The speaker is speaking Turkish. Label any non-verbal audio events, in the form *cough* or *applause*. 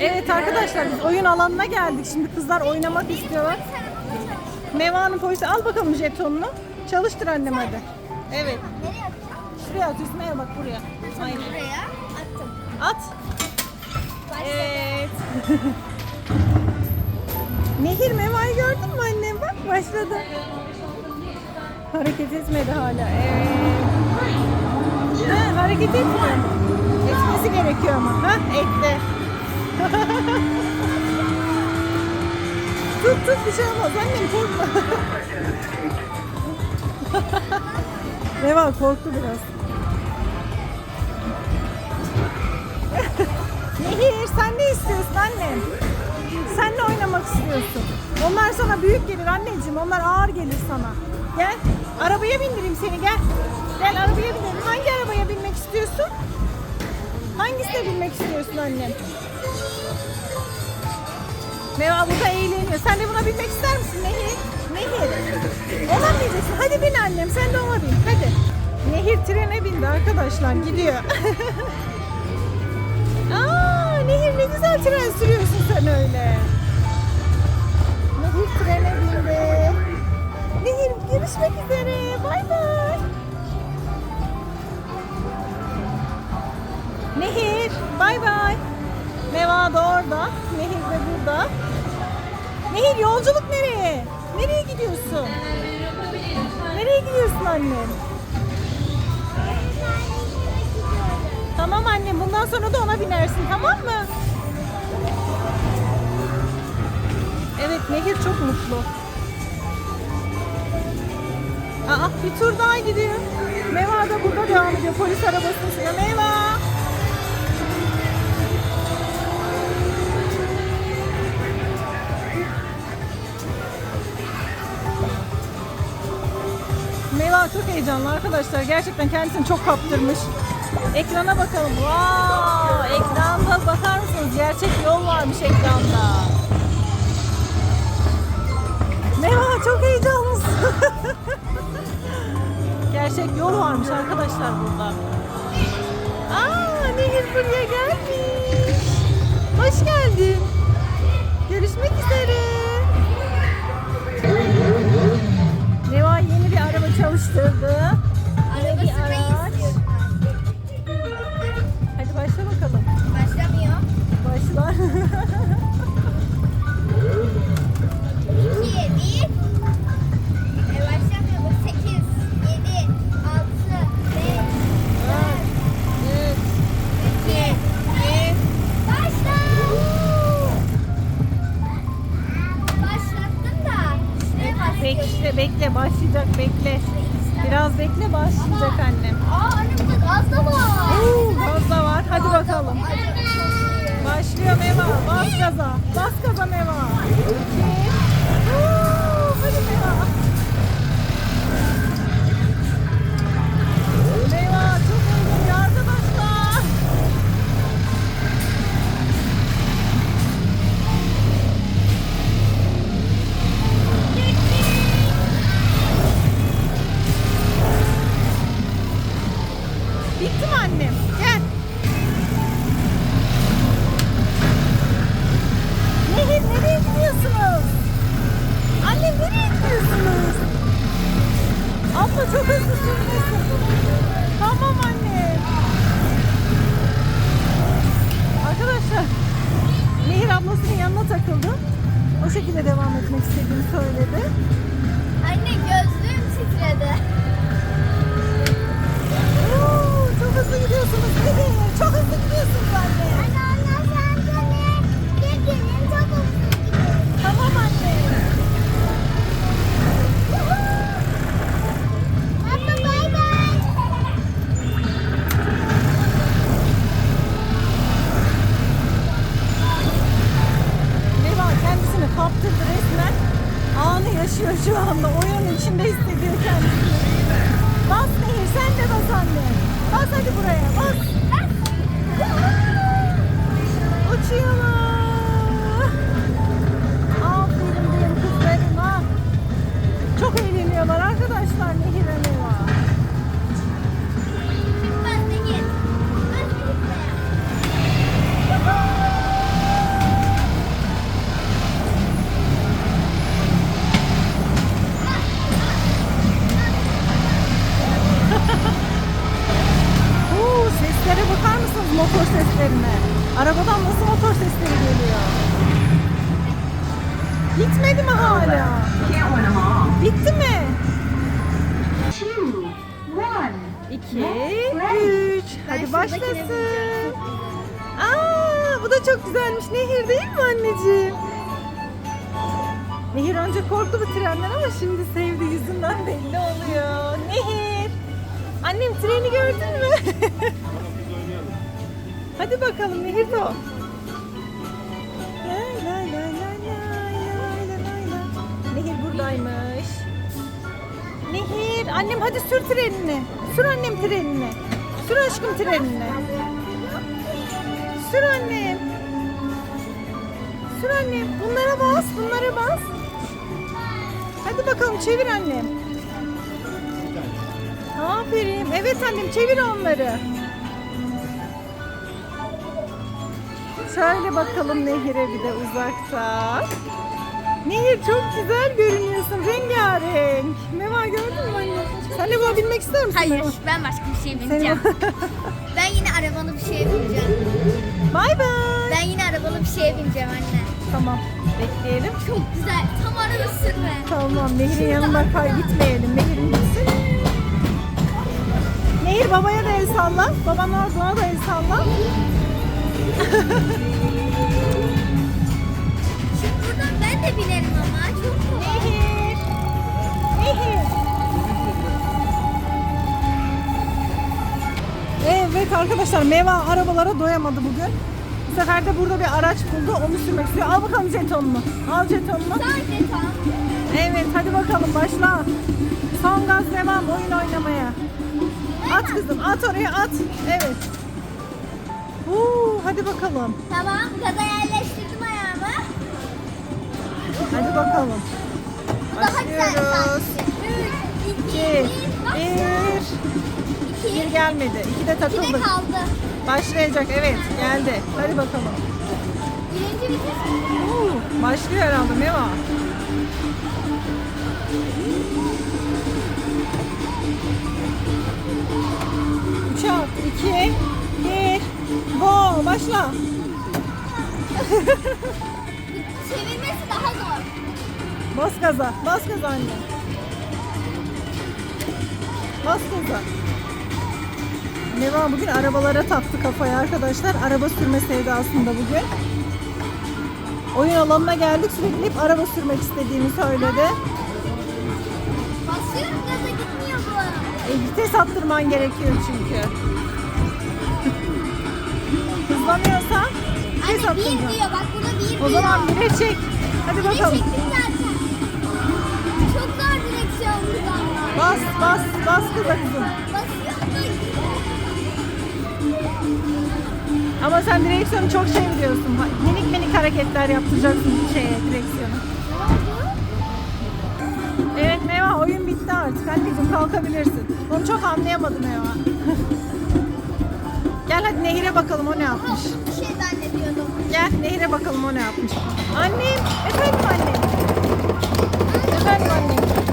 Evet arkadaşlar biz oyun alanına geldik. Şimdi kızlar oynamak istiyorlar. Neva'nın polisi al bakalım jetonunu. Çalıştır annem hadi. Evet. Şuraya at Hüsnü'ye bak buraya. Aynen. Buraya attım. At. Evet. *laughs* Nehir Meva'yı gördün mü annem? Bak başladı. Hareket etmedi hala. Evet. Ha, hareket etmiyor. Etmesi gerekiyor ama. Ha, etti. Tut tut bir şey olmaz. Annem korkma. Meva korktu biraz. Nehir sen ne istiyorsun annem? Sen ne oynamak istiyorsun? Onlar sana büyük gelir anneciğim. Onlar ağır gelir sana. Gel. Arabaya bindireyim seni gel. Gel arabaya binelim. Hangi arabaya binmek istiyorsun? Hangisine binmek istiyorsun annem? Meva burada eğleniyor. Sen de buna binmek ister misin Nehir? Nehir. Ona bineceksin? Hadi bin annem. Sen de ona bin. Hadi. Nehir trene bindi arkadaşlar. Gidiyor. *laughs* Aa, Nehir ne güzel tren sürüyorsun sen öyle. Nehir trene bindi. Nehir görüşmek üzere. Bay bay. Nehir bay bay. Meva da orada. Nehir de burada. Nehir yolculuk nereye? Nereye gidiyorsun? Nereye gidiyorsun annem? Tamam annem bundan sonra da ona binersin tamam mı? Evet Nehir çok mutlu. Aa bir tur daha gidiyor. Meva da burada devam ediyor. Polis arabasını sürüyor. Meva! Çok heyecanlı arkadaşlar. Gerçekten kendisini çok kaptırmış. Ekrana bakalım. Wow! Ekranda bakar mısınız? Gerçek yol varmış ekranda. Meva çok heyecanlısın. *laughs* Gerçek yol varmış arkadaşlar burada. Aa, Nehir buraya gelmiş. Hoş geldin. Araba çalıştırdı. Araba bir sürmeyi araç. Hadi başla bakalım. Başlamıyor. Başla. İki, bir. E, başlamıyor. Bu sekiz, yedi, altı, beş, dört, iki, bir. Başla. Başlattım da. Başlıyor. Bekle, bekle. Başlayacak, bekle. Biraz bekle, başlayacak annem. Aa anne burada gaz da var. Oo, gaz da var. Hadi bakalım. Başlıyor Meva. Bas gaza. Bas gaza Meva. İki. Bitmedi mi hala? Bitti mi? İki, üç. Hadi başlasın. Aa, bu da çok güzelmiş. Nehir değil mi anneciğim? Nehir önce korktu bu trenden ama şimdi sevdi yüzünden belli oluyor. Nehir. Annem treni gördün mü? *laughs* Hadi bakalım Nehir de o. buradaymış. Nehir, annem hadi sür trenini. Sür annem trenini. Sür aşkım trenini. Sür annem. Sür annem. Bunlara bas, bunlara bas. Hadi bakalım çevir annem. Aferin. Evet annem çevir onları. Şöyle bakalım Nehir'e bir de uzakta. Nehir çok güzel görünüyorsun. Rengarenk. Ne var gördün mü anne? Sen de buna binmek ister misin? Hayır Meva? ben başka bir şey Seni... bineceğim. *laughs* ben yine arabalı bir şeye bineceğim. Bay bay. Ben yine arabalı bir şeye bineceğim anne. Tamam. Bekleyelim. Çok güzel. Tam araba sürme. Tamam. Nehir'in yanına kay gitmeyelim. Nehir'in gitsin. Nehir babaya da el salla. Baban orada da el salla. *laughs* binerim ama. Çok kolay. Nehir. Nehir. Evet arkadaşlar Meva arabalara doyamadı bugün. Bu sefer de burada bir araç buldu. Onu sürmek istiyor. Al bakalım jetonunu. Al jetonunu. Tam. Evet hadi bakalım başla. Son gaz devam oyun oynamaya. At kızım at oraya at. Evet. Uuu, hadi bakalım. Tamam. Gaza yerleştirdim Hadi bakalım. Başlıyoruz. sanki. 3, 2, 2, 1. 1. 2. Bir gelmedi. İki de 2 de takıldık. kaldı. Başlayacak evet geldi. Hadi bakalım. Birinci vites. Uuu, başlıyor herhalde ne var? Üç at, iki, bir, go, başla. Çevirmesi daha zor. Bas gaza, bas gaza anne. Bas gaza. Neva bugün arabalara taktı kafaya arkadaşlar. Araba sürme sevdasında bugün. Oyun alanına geldik sürekli hep araba sürmek istediğini söyledi. Basıyorum gaza gitmiyor bu. E, vites attırman gerekiyor çünkü. *laughs* Hızlanıyorsan vites Anne bir attıracaksın. diyor bak burada bir diyor. O zaman bire çek. Hadi Bire bakalım. çektim Bas bas bas kıza kızım. Ama sen direksiyonu çok şey biliyorsun. Minik minik hareketler yaptıracaksın şeye direksiyonu. Evet Meva oyun bitti artık. Anneciğim kalkabilirsin. Onu çok anlayamadım Meva. *laughs* Gel hadi Nehir'e bakalım o ne yapmış. bir şey zannediyordum. Gel Nehir'e bakalım o ne yapmış. Annem, efendim annem. Efendim annem.